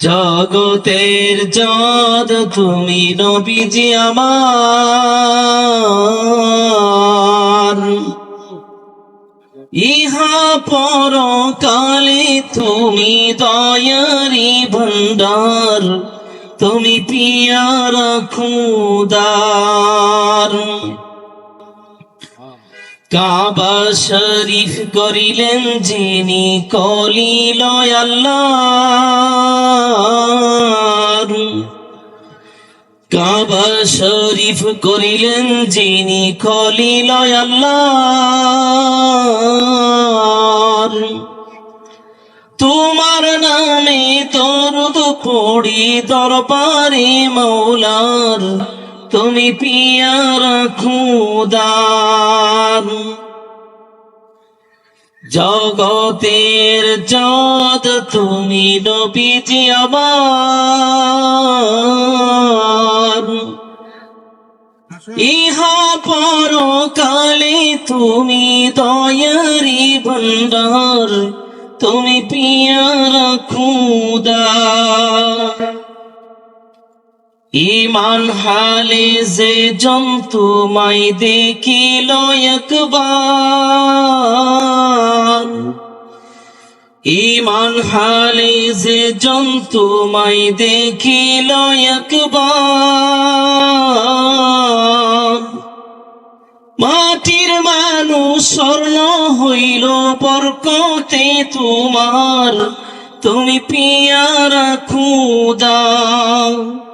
জগতের জদ তুমি নবীজি আমার। ইহা পর কালে তুমি দয়ারি ভণ্ডার তুমি পিয়ার খুদার। কাবা শরীফ করিলেন যিনি কলিল আল্লাহ কাবা শরীফ করিলেন যিনি কলিল আল্লাহ তোমার নামে তরুদ পড়ি দরবারে মৌলার তুমি পিয়ারা খুদার। জগতের যদ তুমি নবীজি আমার। ইহা পর কালে তুমি দয়ারি ভণ্ডার, তুমি পিয়ারা খুদা ইমান হালে যে জন্তু মাই দেখিল একবার। ইমান হালে যে জন্তু মাই দেখিল একবার। মাটির মানুষ স্বর্ণ হইল বরকতে তোমার। তুমি পিয়ারা খুদা।